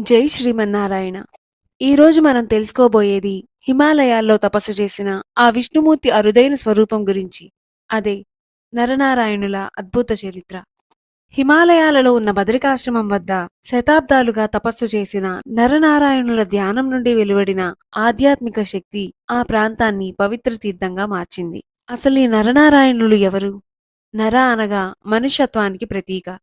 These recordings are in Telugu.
జై శ్రీమన్నారాయణ. ఈరోజు మనం తెలుసుకోబోయేది హిమాలయాల్లో తపస్సు చేసిన ఆ విష్ణుమూర్తి అరుదైన స్వరూపం గురించి. అదే నరనారాయణుల అద్భుత చరిత్ర. హిమాలయాలలో ఉన్న బదరికాశ్రమం వద్ద శతాబ్దాలుగా తపస్సు చేసిన నరనారాయణుల ధ్యానం నుండి వెలువడిన ఆధ్యాత్మిక శక్తి ఆ ప్రాంతాన్ని పవిత్ర తీర్థంగా మార్చింది. అసలు ఈ నరనారాయణులు ఎవరు? నర అనగా మనుష్యత్వానికి ప్రతీక.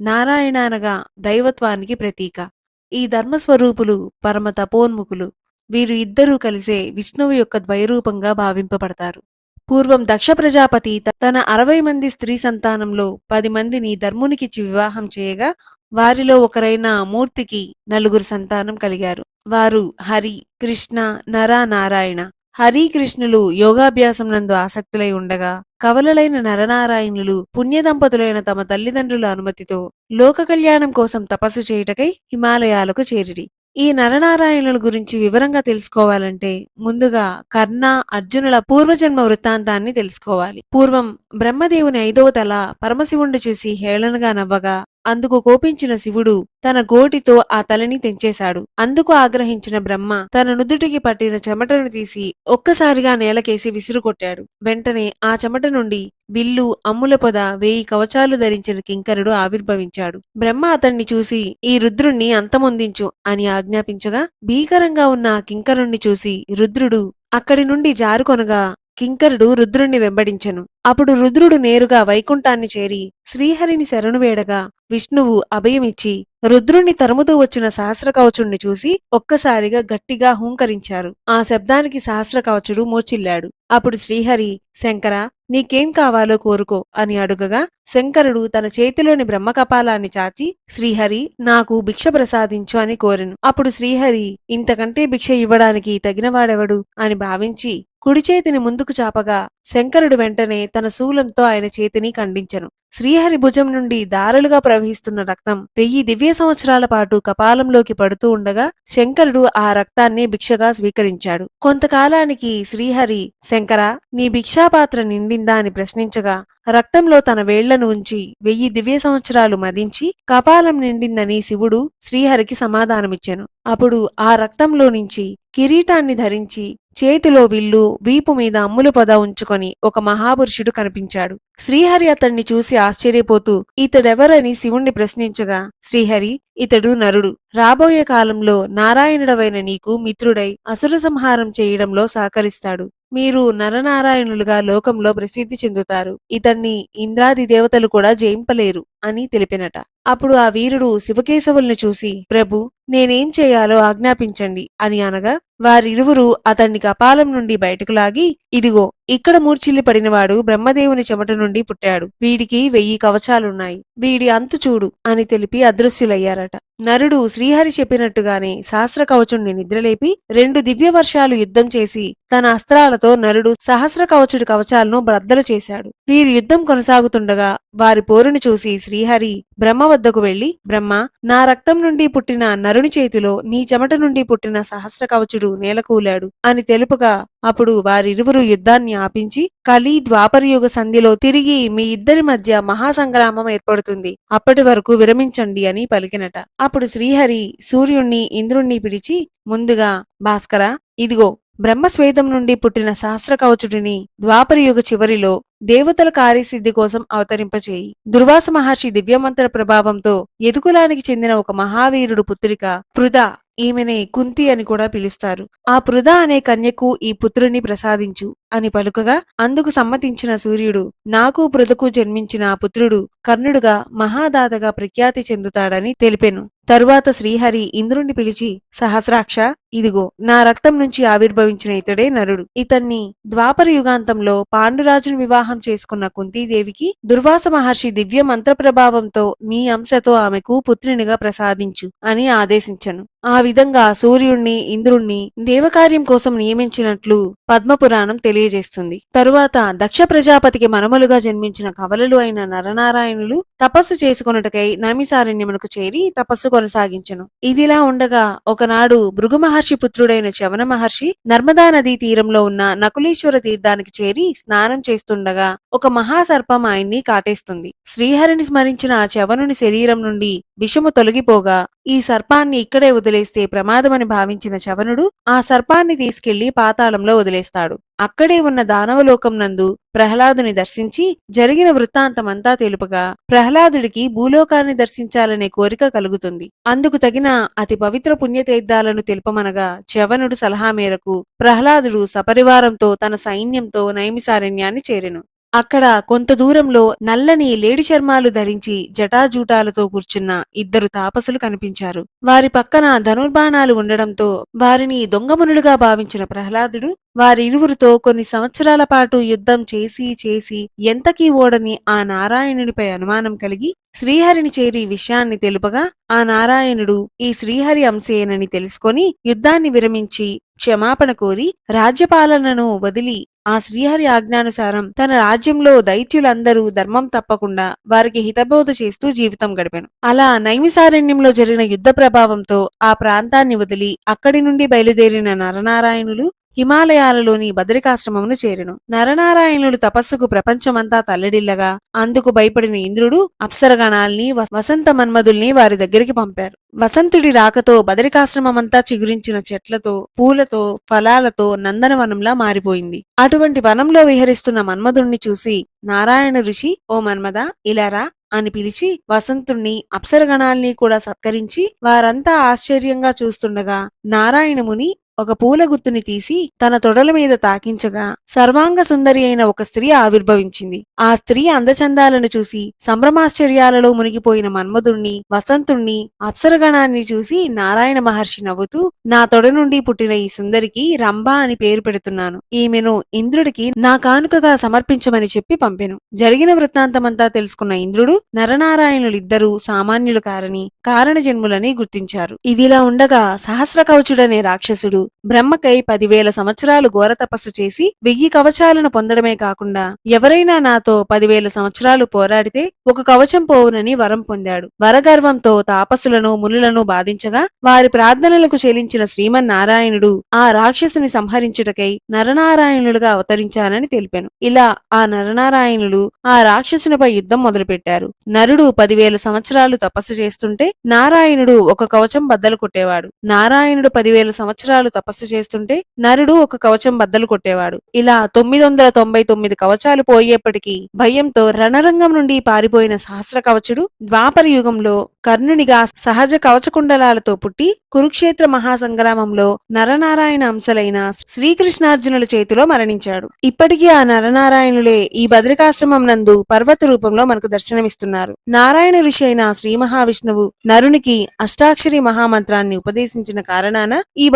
నారాయణ అనగా దైవత్వానికి ప్రతీక. ఈ ధర్మస్వరూపులు పరమ తపోన్ముఖులు వీరు ఇద్దరూ కలిసే విష్ణువు యొక్క ద్వైరూపంగా భావింపబడతారు. పూర్వం దక్ష ప్రజాపతి త- తన అరవై మంది స్త్రీ సంతానంలో పది మందిని ధర్మునికిచ్చి వివాహం చేయగా వారిలో ఒకరైన మూర్తికి నలుగురు సంతానం కలిగారు. వారు హరి కృష్ణ నర నారాయణ. హరి కృష్ణులు యోగాభ్యాసం నందు ఆసక్తులై ఉండగా కవలలైన నరనారాయణులు పుణ్యదంపతులైన తమ తల్లిదండ్రుల అనుమతితో లోక కళ్యాణం కోసం తపస్సు చేయుటకై హిమాలయాలకు చేరిరి. ఈ నరనారాయణుల గురించి వివరంగా తెలుసుకోవాలంటే ముందుగా కర్ణ అర్జునుల పూర్వజన్మ వృత్తాంతాన్ని తెలుసుకోవాలి. పూర్వం బ్రహ్మదేవుని ఐదవ తల పరమశివుణ్ణి చూసి హేళనగా నవ్వగా అందుకు కోపించిన శివుడు తన గోటితో ఆ తలని తెంచేశాడు. అందుకు ఆగ్రహించిన బ్రహ్మ తన నుదుటికి పట్టిన చెమటను తీసి ఒక్కసారిగా నేలకేసి విసురుకొట్టాడు. వెంటనే ఆ చెమట నుండి బిల్లు అమ్ముల పొద వేయి కవచాలు ధరించిన కింకరుడు ఆవిర్భవించాడు. బ్రహ్మ అతణ్ణి చూసి ఈ రుద్రుణ్ణి అంతమొందించు అని ఆజ్ఞాపించగా భీకరంగా ఉన్న ఆ కింకరుణ్ణి చూసి రుద్రుడు అక్కడి నుండి జారుకొనగా కింకరుడు రుద్రుణ్ణి వెంబడించెను. అప్పుడు రుద్రుడు నేరుగా వైకుంఠాన్ని చేరి శ్రీహరిని శరణు వేడగా విష్ణువు అభయమిచ్చి రుద్రుణ్ణి తరుముతూ వచ్చిన సహస్రకవచుణ్ణి చూసి ఒక్కసారిగా గట్టిగా హూంకరించారు. ఆ శబ్దానికి సహస్ర కవచుడు మూర్చిల్లాడు అప్పుడు శ్రీహరి శంకర నీకేం కావాలో కోరుకో అని అడుగగా శంకరుడు తన చేతిలోని బ్రహ్మకపాలాన్ని చాచి శ్రీహరి నాకు భిక్ష ప్రసాదించు అని కోరెను. అప్పుడు శ్రీహరి ఇంతకంటే భిక్ష ఇవ్వడానికి తగినవాడెవడు? అని భావించి కుడి చేతిని ముందుకు చాపగా శంకరుడు వెంటనే తన శూలంతో ఆయన చేతిని ఖండించెను. శ్రీహరి భుజం నుండి దారులుగా ప్రవహిస్తున్న రక్తం వెయ్యి దివ్య సంవత్సరాల పాటు కపాలంలోకి పడుతూ ఉండగా శంకరుడు ఆ రక్తాన్ని భిక్షగా స్వీకరించాడు. కొంతకాలానికి శ్రీహరి శంకర నీ భిక్షాపాత్ర నిండిందా? అని ప్రశ్నించగా రక్తంలో తన వేళ్ళను ఉంచి వెయ్యి దివ్య సంవత్సరాలు మదించి కపాలం నిండిందని శివుడు శ్రీహరికి సమాధానమిచ్చెను. అప్పుడు ఆ రక్తంలో నుంచి కిరీటాన్ని ధరించి చేతిలో విల్లు వీపు మీద అమ్ములు పొద ఉంచుకొని ఒక మహాపురుషుడు కనిపించాడు. శ్రీహరి అతన్ని చూసి ఆశ్చర్యపోతూ ఇతడెవరని శివుణ్ణి ప్రశ్నించగా శ్రీహరి ఇతడు నరుడు. రాబోయే కాలంలో నారాయణుడవైన నీకు మిత్రుడై అసుర సంహారం చేయడంలో సహకరిస్తాడు. మీరు నరనారాయణులుగా లోకంలో ప్రసిద్ధి చెందుతారు. ఇతన్ని ఇంద్రాది దేవతలు కూడా జయింపలేరు అని తెలిపినట. అప్పుడు ఆ వీరుడు శివకేశవుల్ని చూసి ప్రభు నేనేం చేయాలో ఆజ్ఞాపించండి అని అనగా వారిరువురు అతన్ని కపాలం నుండి బయటకు లాగి ఇదిగో ఇక్కడ మూర్చిల్లి పడినవాడు బ్రహ్మదేవుని చెమట నుండి పుట్టాడు. వీడికి వెయ్యి కవచాలున్నాయి. వీడి అంతు చూడు అని తెలిపి అదృశ్యులయ్యారట. నరుడు శ్రీహరి చెప్పినట్టుగానే సహస్ర కవచుణ్ణి నిద్రలేపి రెండు దివ్య వర్షాలు యుద్ధం చేసి తన అస్త్రాలతో నరుడు సహస్ర కవచుడి కవచాలను బ్రద్దలు చేశాడు. వీరి యుద్ధం కొనసాగుతుండగా వారి పోరుని చూసి శ్రీహరి బ్రహ్మ వద్దకు వెళ్ళి బ్రహ్మ నా రక్తం నుండి పుట్టిన నరుని చేతిలో నీ చెమట నుండి పుట్టిన సహస్ర కవచుడు నేలకూలాడు అని తెలుపగా అప్పుడు వారిరువురు యుద్ధాన్ని ఆపించి కలి ద్వాపరయుగ సంధిలో తిరిగి మీ ఇద్దరి మధ్య మహాసంగ్రామం ఏర్పడుతుంది. అప్పటి వరకు విరమించండి అని పలికినట. అప్పుడు శ్రీహరి సూర్యుణ్ణి ఇంద్రుణ్ణి పిలిచి ముందుగా భాస్కర ఇదిగో బ్రహ్మస్వేదం నుండి పుట్టిన సహస్ర కవచుడిని ద్వాపరయుగ చివరిలో దేవతల కార్యసిద్ధి కోసం అవతరింపచేయి. దుర్వాస మహర్షి దివ్యమంత్ర ప్రభావంతో ఎదుకులానికి చెందిన ఒక మహావీరుడు పుత్రిక పృథ ఈమెనే కుంతి అని కూడా పిలుస్తారు. ఆ పృథ అనే కన్యకు ఈ పుత్రుని ప్రసాదించు అని పలుకగా అందుకు సమ్మతించిన సూర్యుడు నాకు పృథకు జన్మించిన ఆ పుత్రుడు కర్ణుడుగా మహాదాతగా ప్రఖ్యాతి చెందుతాడని తెలిపెను. తరువాత శ్రీహరి ఇంద్రుణ్ణి పిలిచి సహస్రాక్ష ఇదిగో నా రక్తం నుంచి ఆవిర్భవించిన ఇతడే నరుడు. ఇతన్ని ద్వాపర యుగాంతంలో పాండురాజును వివాహం చేసుకున్న కుంతీదేవికి దుర్వాస మహర్షి దివ్య మంత్ర ప్రభావంతో మీ అంశతో ఆమెకు పుత్రునిగా ప్రసాదించు అని ఆదేశించను. ఆ విధంగా సూర్యుణ్ణి ఇంద్రుణ్ణి దేవకార్యం కోసం నియమించినట్లు పద్మపురాణం తెలియజేస్తుంది. తరువాత దక్ష ప్రజాపతికి మనమలుగా జన్మించిన కవలలు అయిన నరనారాయణులు తపస్సు చేసుకొనుటకై నమిసారణ్యమునకు చేరి తపస్సు కొనసాగించను. ఇదిలా ఉండగా ఒకనాడు భృగు మహర్షి పుత్రుడైన చవన మహర్షి నర్మదా నదీ తీరంలో ఉన్న నకులేశ్వర తీర్థానికి చేరి స్నానం చేస్తుండగా ఒక మహాసర్పం ఆయన్ని కాటేస్తుంది. శ్రీహరిని స్మరించిన ఆ చవనుని శరీరం నుండి విషము తొలగిపోగా ఈ సర్పాన్ని ఇక్కడే వదిలేస్తే ప్రమాదమని భావించిన చవనుడు ఆ సర్పాన్ని తీసుకెళ్ళి పాతాళంలో వదిలేస్తాడు. అక్కడే ఉన్న దానవలోకం నందు ప్రహ్లాదుని దర్శించి జరిగిన వృత్తాంతమంతా తెలుపగా ప్రహ్లాదుడికి భూలోకాన్ని దర్శించాలనే కోరిక కలుగుతుంది. అందుకు తగిన అతి పవిత్ర పుణ్యతీర్థాలను తెలుపమనగా చవనుడు సలహా మేరకు ప్రహ్లాదుడు సపరివారంతో తన సైన్యంతో నైమిసారణ్యాన్ని చేరెను. అక్కడ కొంత దూరంలో నల్లని లేడి చర్మాలు ధరించి జటాజూటాలతో కూర్చున్న ఇద్దరు తాపసులు కనిపించారు. వారి పక్కన ధనుర్బాణాలు ఉండడంతో వారిని దొంగమునులుగా భావించిన ప్రహ్లాదుడు వారిరువురితో కొన్ని సంవత్సరాల పాటు యుద్ధం చేసి చేసి ఎంతకీ ఓడని ఆ నారాయణునిపై అనుమానం కలిగి శ్రీహరిని చేరి విషయాన్ని తెలుపగా ఆ నారాయణుడు ఈ శ్రీహరి అంశేనని తెలుసుకొని యుద్ధాన్ని విరమించి క్షమాపణ కోరి రాజ్యపాలనను వదిలి ఆ శ్రీహరి ఆజ్ఞానుసారం తన రాజ్యంలో దైత్యులందరూ ధర్మం తప్పకుండా వారికి హితబోధ చేస్తూ జీవితం గడిపాను. అలా నైమిసారణ్యంలో జరిగిన యుద్ధ ప్రభావంతో ఆ ప్రాంతాన్ని వదిలి అక్కడి నుండి బయలుదేరిన నరనారాయణులు హిమాలయాలలోని బదరికాశ్రమమును చేరెను. నరనారాయణుడు తపస్సుకు ప్రపంచమంతా తల్లడిల్లగా అందుకు భయపడిన ఇంద్రుడు అప్సరగణాల్ని వ- వసంత మన్మధుల్ని వారి దగ్గరికి పంపారు. వసంతుడి రాకతో బదరికాశ్రమమంతా చిగురించిన చెట్లతో పూలతో ఫలాలతో నందనవనంలా మారిపోయింది. అటువంటి వనంలో విహరిస్తున్న మన్మధుణ్ణి చూసి నారాయణ ఋషి ఓ మన్మద ఇలారా అని పిలిచి వసంతుణ్ణి అప్సరగణాల్ని కూడా సత్కరించి వారంతా ఆశ్చర్యంగా చూస్తుండగా నారాయణముని ఒక పూల గుత్తుని తీసి తన తొడల మీద తాకించగా సర్వాంగ సుందరి అయిన ఒక స్త్రీ ఆవిర్భవించింది. ఆ స్త్రీ అందచందాలను చూసి సంభ్రమాశ్చర్యాలలో మునిగిపోయిన మన్మధుణ్ణి వసంతుణ్ణి అప్సరగణాన్ని చూసి నారాయణ మహర్షి నవ్వుతూ నా తొడ నుండి పుట్టిన ఈ సుందరికి రంభ అని పేరు పెడుతున్నాను. ఈమెను ఇంద్రుడికి నా కానుకగా సమర్పించమని చెప్పి పంపెను. జరిగిన వృత్తాంతమంతా తెలుసుకున్న ఇంద్రుడు నరనారాయణులిద్దరూ సామాన్యులు కారని కారణజన్ములని గుర్తించారు. ఇదిలా ఉండగా సహస్ర కవచుడనే రాక్షసుడు బ్రహ్మకై పదివేల సంవత్సరాలు ఘోర తపస్సు చేసి వెయ్యి కవచాలను పొందడమే కాకుండా ఎవరైనా నాతో పదివేల సంవత్సరాలు పోరాడితే ఒక కవచం పోవునని వరం పొందాడు. వరగర్వంతో తాపసులను మునులను బాధించగా వారి ప్రార్థనలకు చెలించిన శ్రీమన్నారాయణుడు ఆ రాక్షసుని సంహరించుటకై నరనారాయణులుగా అవతరించానని తెలిపాను. ఇలా ఆ నరనారాయణులు ఆ రాక్షసునిపై యుద్ధం మొదలుపెట్టారు. నరుడు పదివేల సంవత్సరాలు తపస్సు చేస్తుంటే నారాయణుడు ఒక కవచం బద్దలు కొట్టేవాడు. నారాయణుడు పదివేల సంవత్సరాలు తపస్సు చేస్తుంటే నరుడు ఒక కవచం బద్దలు కొట్టేవాడు. ఇలా తొమ్మిది వందల తొంభై తొమ్మిది కవచాలు పోయేప్పటికీ భయంతో రణరంగం నుండి పారిపోయిన సహస్ర కవచుడు ద్వాపర యుగంలో కర్ణునిగా సహజ కవచకుండలాలతో పుట్టి కురుక్షేత్ర మహాసంగ్రామంలో నరనారాయణ అంశలైన శ్రీకృష్ణార్జునుల చేతిలో మరణించాడు. ఇప్పటికీ ఆ నరనారాయణులే ఈ బద్రికాశ్రమం నందు పర్వత రూపంలో మనకు దర్శనమిస్తున్నారు. నారాయణ ఋషి అయిన శ్రీ మహావిష్ణువు నరునికి అష్టాక్షరి మహామంత్రాన్ని ఉపదేశించిన కారణాన ఈ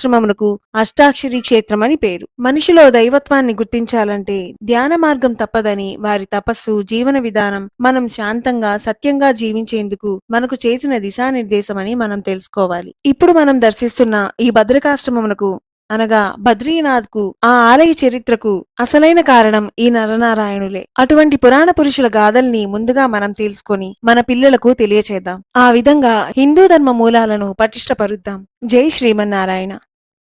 ఆశ్రమమునకు అష్టాక్షరి క్షేత్రం అని పేరు. మనిషిలో దైవత్వాన్ని గుర్తించాలంటే ధ్యాన మార్గం తప్పదని వారి తపస్సు జీవన విధానం మనం శాంతంగా సత్యంగా జీవించేందుకు మనకు చేసిన దిశానిర్దేశమని మనం తెలుసుకోవాలి. ఇప్పుడు మనం దర్శిస్తున్న ఈ భద్రకాశ్రమమునకు అనగా బద్రీనాథ్కు ఆ ఆలయ చరిత్రకు అసలైన కారణం ఈ నరనారాయణులే. అటువంటి పురాణ పురుషుల గాథల్ని ముందుగా మనం తెలుసుకొని మన పిల్లలకు తెలియచేద్దాం. ఆ విధంగా హిందూ ధర్మ మూలాలను పటిష్టపరుద్దాం జై శ్రీమన్నారాయణ.